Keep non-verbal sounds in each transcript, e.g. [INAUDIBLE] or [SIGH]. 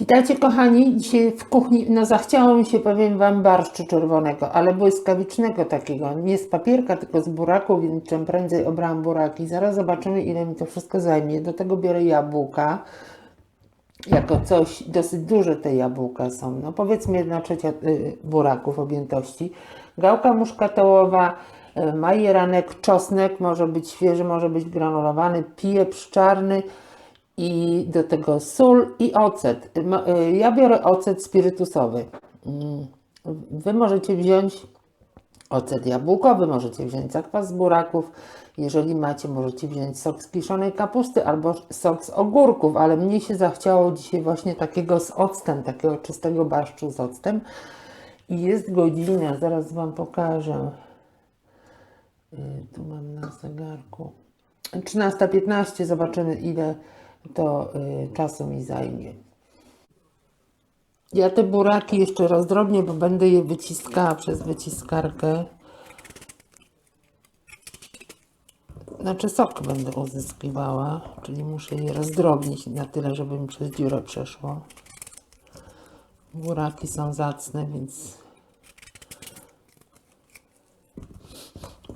Witajcie kochani, dzisiaj w kuchni, no zachciało mi się, powiem Wam, barszczu czerwonego, ale błyskawicznego takiego, nie z papierka, tylko z buraku, więc czym prędzej obrałam buraki. Zaraz zobaczymy, ile mi to wszystko zajmie. Do tego biorę jabłka, jako coś, dosyć duże te jabłka są, no powiedzmy 1 trzecia y, buraków objętości. Gałka muszkatołowa, y, majeranek, czosnek, może być świeży, może być granulowany, pieprz czarny, i do tego sól i ocet. Y, Ja biorę ocet spirytusowy. Mm, Wy możecie wziąć ocet jabłkowy, możecie wziąć zakwas z buraków. Jeżeli macie, możecie wziąć sok z kiszonej kapusty albo sok z ogórków, ale mnie się zachciało dzisiaj właśnie takiego z octem, takiego czystego barszczu z octem. I jest godzina, zaraz Wam pokażę. Y, Tu mam na zegarku. 13.15, zobaczymy ile to y, czasu mi zajmie. Ja te buraki jeszcze rozdrobnię, bo będę je wyciskała przez wyciskarkę. Znaczy sok będę uzyskiwała, czyli muszę je rozdrobnić na tyle, żeby mi przez dziurę przeszło. Buraki są zacne, więc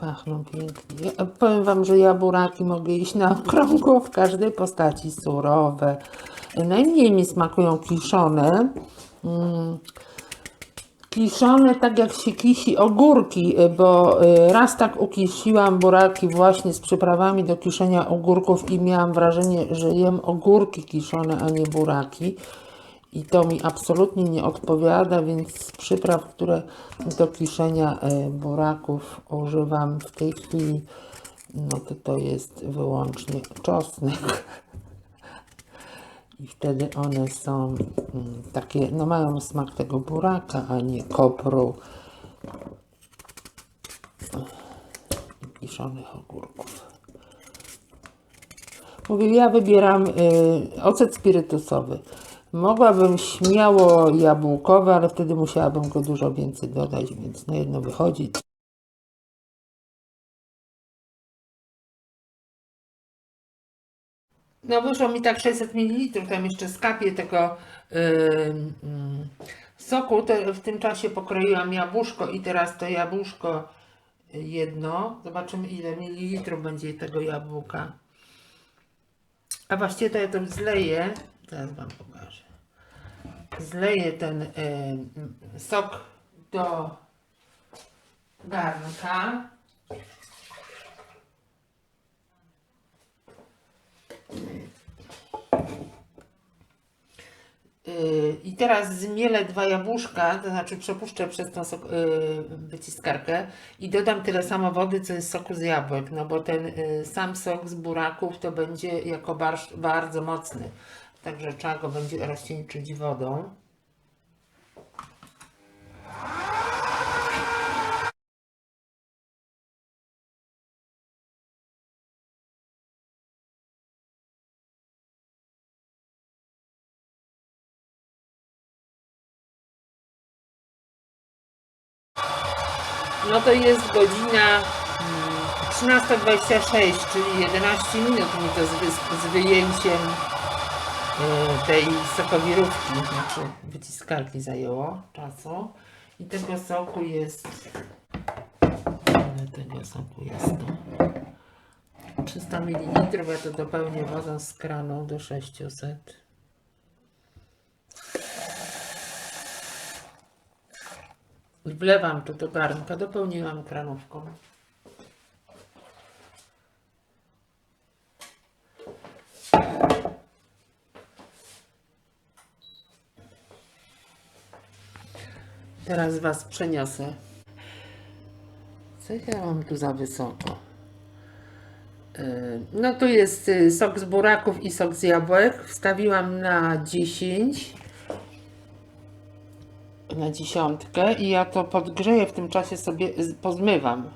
Pachną pięknie. Ja, powiem Wam, że ja buraki mogę iść na okrągło w każdej postaci surowe. Najmniej mi smakują kiszone. Mm. Kiszone tak jak się kisi ogórki, y, bo y, raz tak ukisiłam buraki właśnie z przyprawami do kiszenia ogórków i miałam wrażenie, że jem ogórki kiszone, a nie buraki. I to mi absolutnie nie odpowiada, więc przypraw, które do kiszenia e, buraków używam w tej chwili, no to to jest wyłącznie czosnek. I wtedy one są mm, takie, no mają smak tego buraka, a nie kopru i kiszonych ogórków. Mówię, ja wybieram y, ocet spirytusowy. Mogłabym śmiało jabłkowy, ale wtedy musiałabym go dużo więcej dodać, więc na jedno wychodzi. No wyszło mi tak 600 ml, tam jeszcze skapię tego yy, mm, soku. W tym czasie pokroiłam jabłuszko i teraz to jabłuszko jedno. Zobaczymy ile mililitrów będzie tego jabłka. A właściwie to ja to zleję. Teraz Wam pokażę. Zleję ten y, sok do garnka. Y, I teraz zmielę dwa jabłuszka, to znaczy przepuszczę przez tą sok, y, wyciskarkę i dodam tyle samo wody, co jest soku z jabłek, no bo ten y, sam sok z buraków to będzie jako barszcz bardzo mocny, także trzeba go będzie rozcieńczyć wodą. No to jest godzina mm, 13.26, czyli 11 minut mi to z, wy, z wyjęciem tej sokowirówki, znaczy wyciskarki zajęło czasu. I tego soku jest... Ile tego soku jest to? 300 ml, ja to dopełnię wodą z kranu do 600. Wlewam to do garnka, dopełniłam kranówką. Teraz Was przeniosę. Co ja mam tu za wysoko? Yy, No tu jest y, sok z buraków i sok z jabłek. Wstawiłam na 10 na dziesiątkę i ja to podgrzeję w tym czasie sobie pozmywam.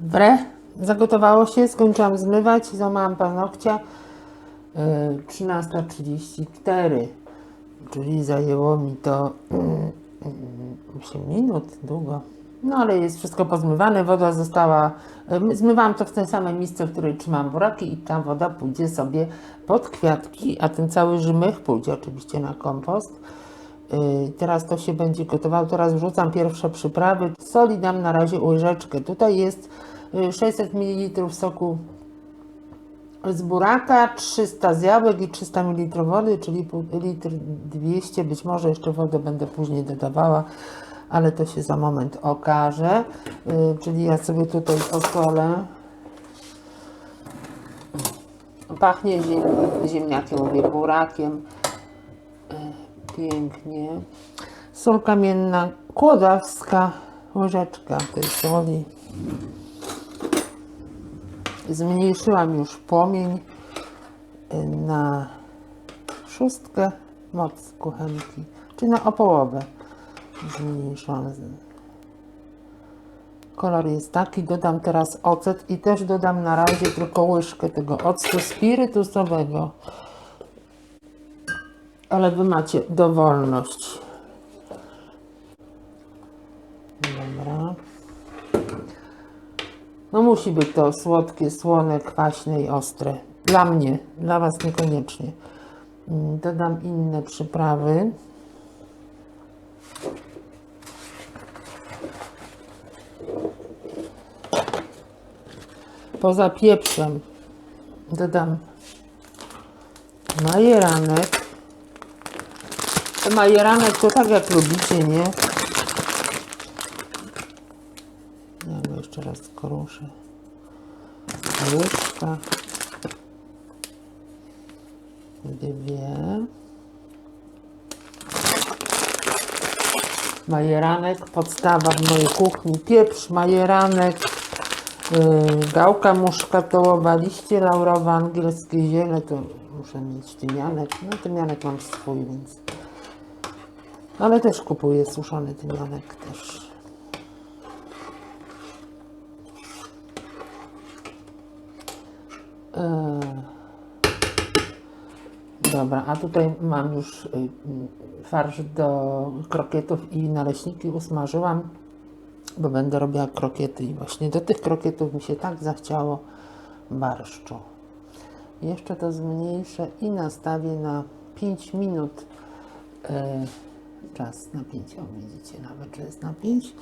Wre, zagotowało się, skończyłam zmywać, złamałam paznokcia. Yy, 13.34, czyli zajęło mi to mm, mm, 8 minut, długo. No ale jest wszystko pozmywane, woda została, zmywałam to w tej samej miejsce, w której trzymam buraki i ta woda pójdzie sobie pod kwiatki, a ten cały żymych pójdzie oczywiście na kompost. Yy, Teraz to się będzie gotowało, teraz wrzucam pierwsze przyprawy. Soli dam na razie łyżeczkę. Tutaj jest yy, 600 ml soku z buraka, 300 z i 300 ml wody, czyli litr 200, być może jeszcze wodę będę później dodawała, ale to się za moment okaże. Yy, Czyli ja sobie tutaj osolę. Pachnie ziem, ziemniakiem, mówię, burakiem. Yy, Pięknie. Sól kamienna, kłodawska, łyżeczka tej soli. Zmniejszyłam już płomień y, na szóstkę moc kuchenki, czy na o połowę zmniejszyłam. Kolor jest taki, dodam teraz ocet i też dodam na razie tylko łyżkę tego octu spirytusowego. Ale wy macie dowolność. Dobra. No musi być to słodkie, słone, kwaśne i ostre. Dla mnie, dla Was niekoniecznie. Mm, Dodam inne przyprawy. Poza pieprzem dodam majeranek. Majeranek to tak jak lubicie, nie? Ja go jeszcze raz koruszę. Łyżka. Dwie. Majeranek, podstawa w mojej kuchni. Pieprz, majeranek, yy, gałka muszkatołowa, liście laurowe, angielskie ziele. To muszę mieć tymianek. No tymianek mam swój, więc... Ale też kupuję suszony tymianek też. Dobra, a tutaj mam już y, y, farsz do krokietów i naleśniki usmażyłam, bo będę robiła krokiety i właśnie do tych krokietów mi się tak zachciało barszczu. Jeszcze to zmniejszę i nastawię na 5 minut. y, czas na 5, o widzicie nawet, że jest na 5.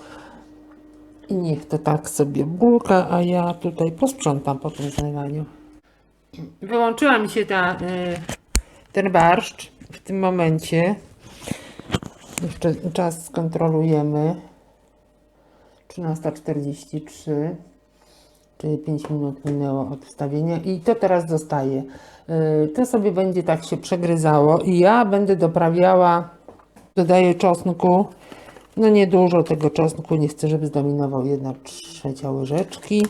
I niech to tak sobie bulka, a ja tutaj posprzątam po tym zlewaniu. Wyłączyła mi się ta, y, ten barszcz w tym momencie. Jeszcze czas skontrolujemy. 13.43, czyli 5 minut minęło od wstawienia i to teraz zostaje. Y, To sobie będzie tak się przegryzało i ja będę doprawiała, dodaję czosnku, no niedużo tego czosnku, nie chcę, żeby zdominował 1 trzecia łyżeczki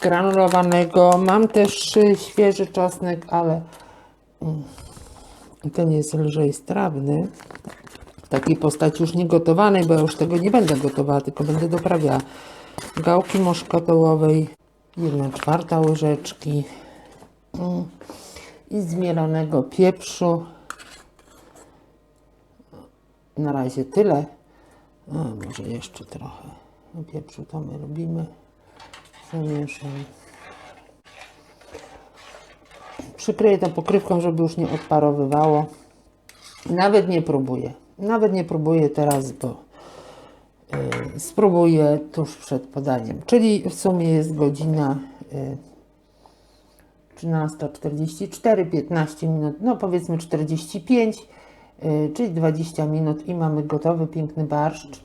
granulowanego. Mam też świeży czosnek, ale mm, ten jest lżej strawny. W takiej postaci już nie gotowanej, bo ja już tego nie będę gotowała, tylko będę doprawiała. Gałki moszkotołowej, 1 czwarta łyżeczki mm, i zmielonego pieprzu. Na razie tyle. A, może jeszcze trochę. Pieprzu to my lubimy. Zamieszam. Przykryję to pokrywką, żeby już nie odparowywało. Nawet nie próbuję. Nawet nie próbuję teraz, bo y, spróbuję tuż przed podaniem. Czyli w sumie jest godzina y, 13.44, 15 minut, no powiedzmy 45, y, czyli 20 minut i mamy gotowy piękny barszcz.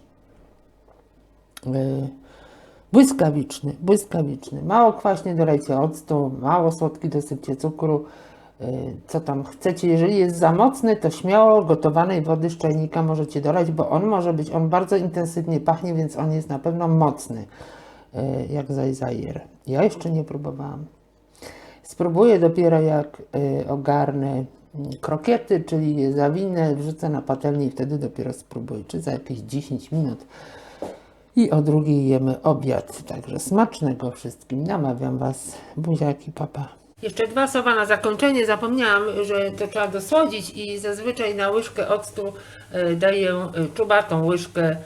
Y, Błyskawiczny, błyskawiczny. Mało kwaśnie dolejcie octu, mało słodki dosypcie cukru. y, Co tam chcecie. Jeżeli jest za mocny, to śmiało gotowanej wody z czajnika możecie dolać, bo on może być, on bardzo intensywnie pachnie, więc on jest na pewno mocny, y, jak zajzajer. Ja jeszcze nie próbowałam. Spróbuję dopiero jak y, ogarnę mm, krokiety, czyli je zawinę, wrzucę na patelnię i wtedy dopiero spróbuję, czy za jakieś 10 minut. I o drugiej jemy obiad. Także smacznego wszystkim. Namawiam Was. Buziaki, papa. Jeszcze dwa słowa na zakończenie. Zapomniałam, że to trzeba dosłodzić i zazwyczaj na łyżkę octu y, daję y, czubatą łyżkę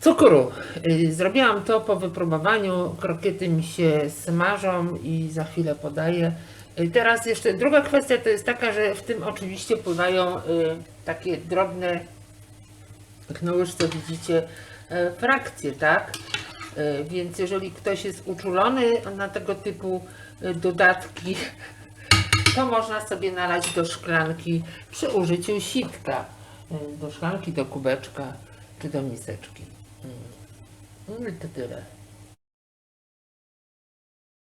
cukru. Y, Zrobiłam to po wypróbowaniu. Krokiety mi się smażą i za chwilę podaję. Teraz jeszcze druga kwestia to jest taka, że w tym oczywiście pływają takie drobne, jak na łyżce widzicie, frakcje, tak? Y, Więc jeżeli ktoś jest uczulony na tego typu y, dodatki, [LAUGHS] to można sobie nalać do szklanki przy użyciu sitka. Do szklanki, do kubeczka czy do miseczki. Mm. No i to tyle.